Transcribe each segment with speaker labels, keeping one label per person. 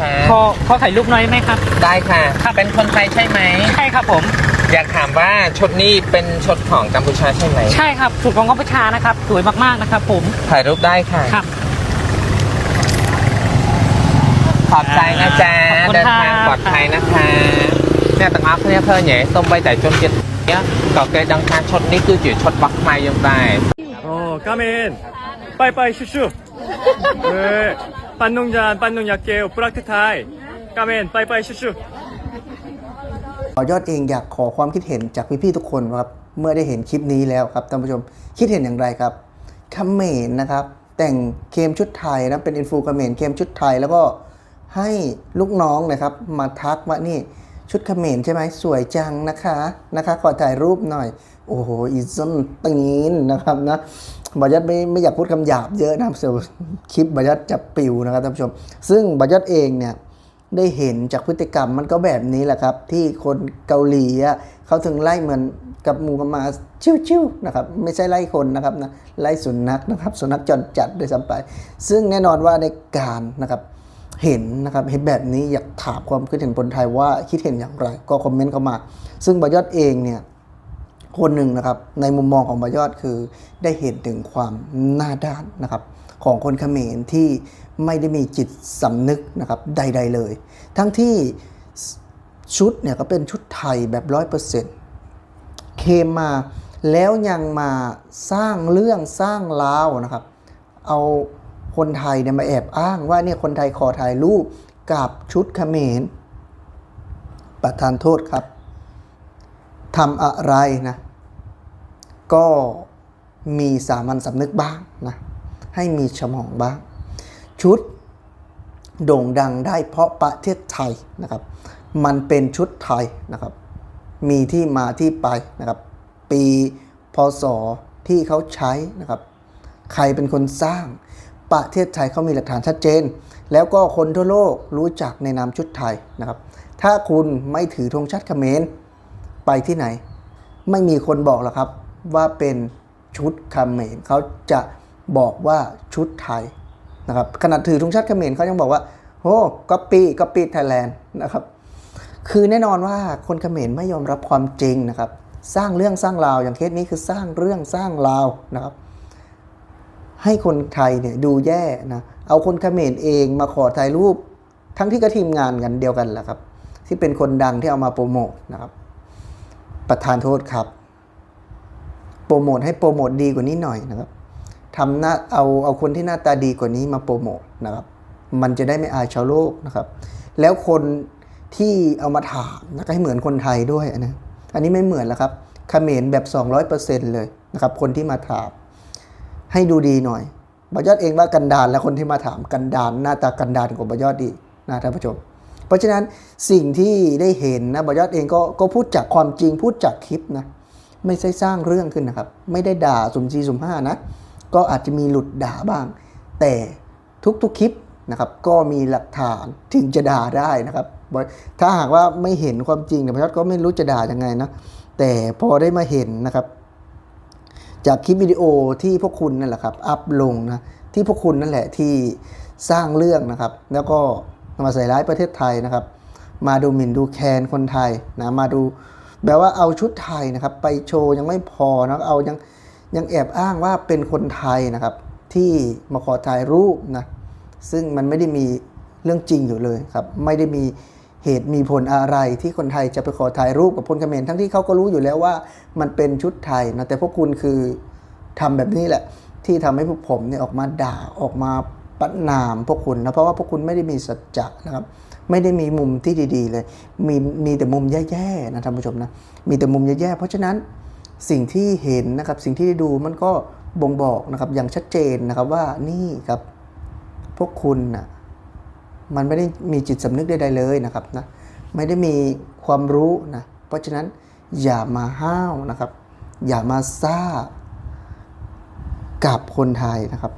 Speaker 1: คะ
Speaker 2: ขอขอถ่ายรูปหน่อยได้ไหมครับ
Speaker 1: ได้ค่ะ
Speaker 2: ครับ
Speaker 1: เป็นคนไทยใช่ไหม
Speaker 2: ใช่ครับผม
Speaker 1: อยากถามว่าชุดนี้เป็นชุดของกัมพูชาใช่ไหม
Speaker 2: ใช่ครับสูตรของกัมพูชานะครับ สวยมากๆนะครับผม
Speaker 1: ถ่ายรูปได้ค่ะ
Speaker 2: ครับ
Speaker 1: ขอบใจนะจ๊ะ
Speaker 2: ขอบคุณ
Speaker 1: เดิน
Speaker 2: ค่ะ
Speaker 1: ทางปลอดภัยนะคะเนี่ยต่างออฟเนี่ยเธอเนี่ยส้มใบแต่จนเจ็ดเนี่ยก็เกยดังทางชุดนี้คือจุดชุดบักไม้ยังได้
Speaker 3: 어, 가면 빠이빠이 슈슈. 네, 반농잔 반농약계 브라크타이. 가면 빠이빠이 슈슈.
Speaker 4: ต่อยอดเองอยากขอความคิดเห็นจากพี่ๆทุกคนครับเมื่อได้เห็นคลิปนี้แล้วครับท่านผู้ชมคิดเห็นอย่างไรครับคาเขมนนะครับ แต่งเคมชุดไทยนะเป็นอินฟูคาเขมนเคมชุดไทย แล้วก็ให้ลูกน้องนะครับ มาทักว่านี่ชุดเขมรใช่ไหมสวยจังนะคะนะคะขอถ่ายรูปหน่อย โอ้โหอีซอนตีนนะครับนะ บายัดไม่ไม่อยากพูดคำหยาบเยอะนะครับเดี๋ยวคลิปบายัดจะปิวนะครับท่านผู้ชม ซึ่งบายัดเองเนี่ยได้เห็นจากพฤติกรรมมันก็แบบนี้แหละครับ ที่คนเกาหลีเขาถึงไล่เหมือนกับหมูกับหมาชิวๆนะครับไม่ใช่ไล่คนนะครับนะไล่สุนัขนะครับสุนัขจรจัดด้วยซ้ำไป ซึ่งแน่นอนว่าในการนะครับเห็นนะครับเห็นแบบนี้อยากถามความคิดเห็นคนไทยว่าคิดเห็นอย่างไร ก็คอมเมนต์เข้ามา ซึ่งบายอดเองเนี่ย คนหนึ่งนะครับในมุมมองของบายอดคือได้เห็นถึงความหน้าด้านนะครับของคนเขมรที่ไม่ได้มีจิตสำนึกนะครับใด ๆเลย ทั้งที่ชุดเนี่ยก็เป็นชุดไทยแบบร้อยเปอร์เซ็นต์เคมมาแล้วยังมาสร้างเรื่องสร้างราวนะครับ เอาคนไทยเนี่ยมาแอบอ้างว่าเนี่ยคนไทยขอถ่ายรูปกับชุดเขมรประทานโทษครับ ทำอะไรนะ ก็มีสามัญสำนึกบ้างนะ ให้มีสมองบ้าง ชุดโด่งดังได้เพราะประเทศไทยนะครับ มันเป็นชุดไทยนะครับ มีที่มาที่ไปนะครับ ปีพศที่เขาใช้นะครับ ใครเป็นคนสร้าง ประเทศไทยเขามีหลักฐานชัดเจน แล้วก็คนทั่วโลกรู้จักในนามชุดไทยนะครับ ถ้าคุณไม่ถือธงชาติเขมร ไปที่ไหน ไม่มีคนบอกหรอกครับว่าเป็นชุดเขมรเขาจะบอกว่าชุดไทยนะครับขนาดถือธงชาติเขมรเขายังบอกว่าโอ้ก็ปีก็ปีไทยแลนด์นะครับ คือแน่นอนว่าคนเขมรไม่ยอมรับความจริงนะครับ สร้างเรื่องสร้างราวอย่างเคสนี้คือสร้างเรื่องสร้างราวนะครับ ให้คนไทยเนี่ยดูแย่นะเอาคนเขมรเองมาขอถ่ายรูปทั้งที่ก็ทีมงานกันเดียวกันแหละครับ ที่เป็นคนดังที่เอามาโปรโมทนะครับ ประธานโทษครับ โปรโมทให้โปรโมทดีกว่านี้หน่อยนะครับทำหน้าเอาเอาคนที่หน้าตาดีกว่านี้มาโปรโมทนะครับ มันจะได้ไม่อายชาวโลกนะครับ แล้วคนที่เอามาถามนะก็ให้เหมือนคนไทยด้วยนะอันนี้ไม่เหมือนแล้วครับเขมรแบบ 200%เลยนะครับ คนที่มาถาม ให้ดูดีหน่อยบยอดเองว่ากันดานและคนที่มาถามกันดานหน้าตากันดานกว่าบยอดดีนะท่านผู้ชม เพราะฉะนั้นสิ่งที่ได้เห็นนะบอยอดเองก็ก็พูดจากความจริงพูดจากคลิปนะไม่ใช่สร้างเรื่องขึ้นนะครับ ไม่ได้ด่าสุ่มสี่สุ่มห้านะก็อาจจะมีหลุดด่าบ้าง แต่ทุกๆคลิปนะครับก็มีหลักฐานถึงจะด่าได้นะครับบอยถ้าหากว่าไม่เห็นความจริงเนี่ยบอยอดก็ไม่รู้จะด่ายังไงนะแต่พอได้มาเห็นนะครับ จากคลิปวิดีโอที่พวกคุณนั่นแหละครับอัพลงนะที่พวกคุณนั่นแหละที่สร้างเรื่องนะครับ แล้วก็ มาใส่ร้ายประเทศไทยนะครับ มาดูหมิ่นดูแคลนคนไทยนะมาดูแบบว่าเอาชุดไทยนะครับ ไปโชว์ยังไม่พอนะเอายังยังแอบอ้างว่าเป็นคนไทยนะครับ ที่มาขอถ่ายรูปนะซึ่งมันไม่ได้มีเรื่องจริงอยู่เลยครับ ไม่ได้มีเหตุมีผลอะไรที่คนไทยจะไปขอถ่ายรูปกับพลเขมรทั้งที่เขาก็รู้อยู่แล้วว่ามันเป็นชุดไทยนะแต่พวกคุณคือทำแบบนี้แหละ ที่ทำให้พวกผมเนี่ยออกมาด่าออกมา ประนามพวกคุณนะเพราะว่าพวกคุณไม่ได้มีสัจจะนะครับไม่ได้มีมุมที่ดีๆเลย มีมีแต่มุมแย่ๆนะท่านผู้ชมนะมีแต่มุมแย่ๆเพราะฉะนั้นสิ่งที่เห็นนะครับสิ่งที่ได้ดูมันก็บ่งบอกนะครับอย่างชัดเจนนะครับว่านี่ครับพวกคุณนะมันไม่ได้มีจิตสำนึกใดๆเลยนะครับนะไม่ได้มีความรู้นะเพราะฉะนั้นอย่ามาห้าวนะครับ อย่ามาซ่ากับคนไทยนะครับ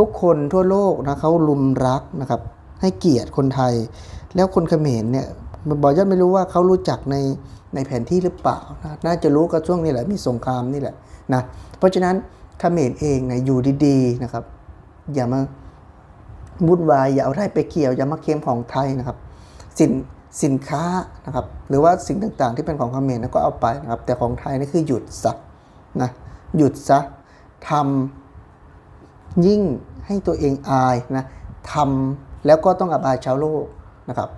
Speaker 4: ทุกคนทั่วโลกนะเขาลุมรักนะครับ ให้เกียรติคนไทย แล้วคนเขมรเนี่ยบอยยัดไม่รู้ว่าเขารู้จักในในแผนที่หรือเปล่านะน่าจะรู้ก็ช่วงนี้แหละมีสงครามนี่แหละนะเพราะฉะนั้นเขมรเองเนี่ยอยู่ดีๆนะครับ อย่ามาวุ่นวายอย่าเอาไทยไปเกี่ยวอย่ามาเค็มของไทยนะครับ สินสินค้านะครับ หรือว่าสิ่งต่างๆ ที่เป็นของเขมรนะก็เอาไปนะครับ แต่ของไทยนี่คือหยุดซะนะหยุดซะทำยิ่ง ให้ตัวเองอายนะทำแล้วก็ต้องอับอายชาวโลกนะครับ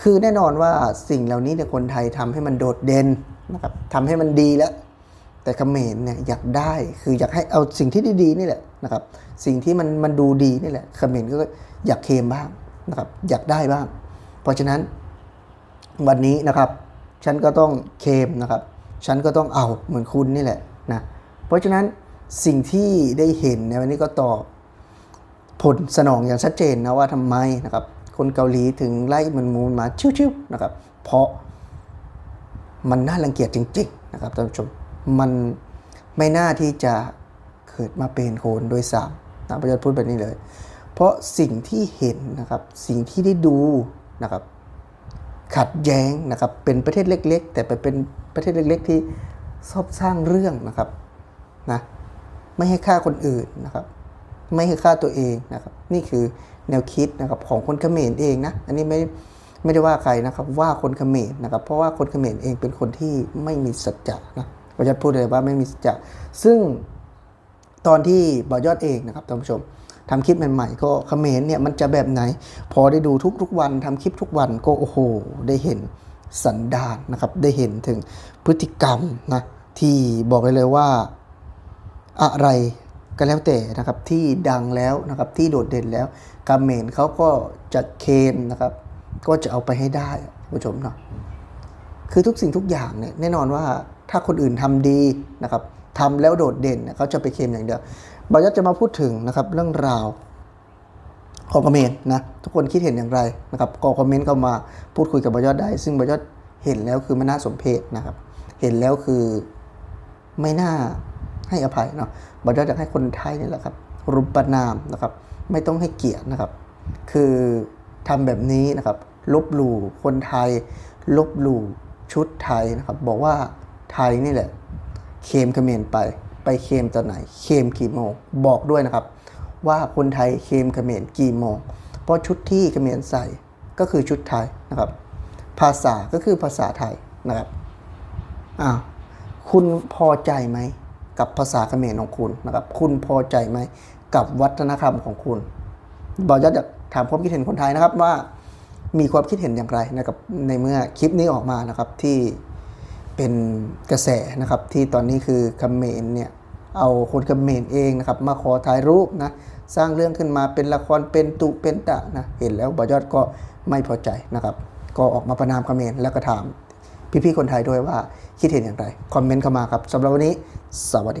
Speaker 4: คือแน่นอนว่าสิ่งเหล่านี้เนี่ยคนไทยทำให้มันโดดเด่นนะครับทำให้มันดีแล้ว แต่เขมรเนี่ยอยากได้คืออยากให้เอาสิ่งที่ดีๆนี่แหละนะครับ สิ่งที่มันมันดูดีนี่แหละเขมรก็อยากเคมบ้างนะครับ อยากได้บ้าง เพราะฉะนั้นวันนี้นะครับ ฉันก็ต้องเคมนะครับ ฉันก็ต้องเอาเหมือนคุณนี่แหละนะ เพราะฉะนั้น สิ่งที่ได้เห็นในวันนี้ก็ตอบผลสนองอย่างชัดเจนนะว่าทำไมนะครับคนเกาหลีถึงไล่มันมูนมาชิวๆนะครับ เพราะมันน่ารังเกียจจริงๆนะครับท่านผู้ชมมันไม่น่าที่จะเกิดมาเป็นโคนโดยสามนะประยุทธ์พูดแบบนี้เลย เพราะสิ่งที่เห็นนะครับสิ่งที่ได้ดูนะครับขัดแย้งนะครับเป็นประเทศเล็ก ๆ แต่ไปเป็นประเทศเล็ก ๆ ที่ชอบสร้างเรื่องนะครับนะ ไม่ให้ฆ่าคนอื่นนะครับไม่ให้ฆ่าตัวเองนะครับนี่คือแนวคิดนะครับของคนเขมรเองนะอันนี้ไม่ไม่ได้ว่าใครนะครับว่าคนเขมรนะครับเพราะว่าคนเขมรเองเป็นคนที่ไม่มีสัจจะนะประยัดพูดเลยว่าไม่มีสัจจะซึ่งตอนที่บอยอดเองนะครับท่านผู้ชมทำคลิปใหม่ๆก็เขมรเนี่ยมันจะแบบไหน พอได้ดูทุกๆวันทำคลิปทุกวันก็โอ้โห ได้เห็นสันดานนะครับได้เห็นถึงพฤติกรรมนะที่บอกเลยเลยว่า อะไรก็แล้วแต่นะครับที่ดังแล้วนะครับที่โดดเด่นแล้วกาเมนเขาก็จะเคลมนะครับ ก็จะเอาไปให้ได้คุณผู้ชมเนาะคือทุกสิ่งทุกอย่างเนี่ยแน่นอนว่าถ้าคนอื่นทำดีนะครับทำแล้วโดดเด่นเขาจะไปเคมอย่างเดียวบอยศจะมาพูดถึงนะครับเรื่องราวของคอมเมนต์นะทุกคนคิดเห็นอย่างไรนะครับก็คอมเมนต์เข้ามาพูดคุยกับบอยอดได้ ซึ่งบอยอดเห็นแล้วคือไม่น่าสมเพชนะครับ เห็นแล้วคือไม่น่า ให้อภัยเนาะบอยอดอยากให้คนไทยนี่แหละครับรุปนามนะครับ ไม่ต้องให้เกียรตินะครับ คือทำแบบนี้นะครับ ลบหลู่คนไทย ลบหลู่ชุดไทยนะครับ บอกว่าไทยนี่แหละ เคมเขมรไป ไปเคมตอนไหน เคมกี่โมง บอกด้วยนะครับ ว่าคนไทยเคมเขมรกี่โมง เพราะชุดที่เขมรใส่ก็คือชุดไทยนะครับ ภาษาก็คือภาษาไทยนะครับอ้าวคุณพอใจไหม กับภาษาเขมรของคุณนะครับ คุณพอใจไหมกับวัฒนธรรมของคุณบอยอดอยากถามความคิดเห็นคนไทยนะครับว่ามีความคิดเห็นอย่างไรนะครับในเมื่อคลิปนี้ออกมานะครับที่เป็นกระแสนะครับที่ตอนนี้คือเขมรเนี่ยเอาคนเขมรเองนะครับมาขอถ่ายรูปนะสร้างเรื่องขึ้นมาเป็นละครเป็นตุเป็นตะนะเห็นแล้วบอยอดก็ไม่พอใจนะครับ ก็ออกมาประนามเขมรแล้วก็ถาม พี่ๆคนไทยด้วยว่าคิดเห็นอย่างไร คอมเมนต์เข้ามาครับสำหรับวันนี้ สวัสดี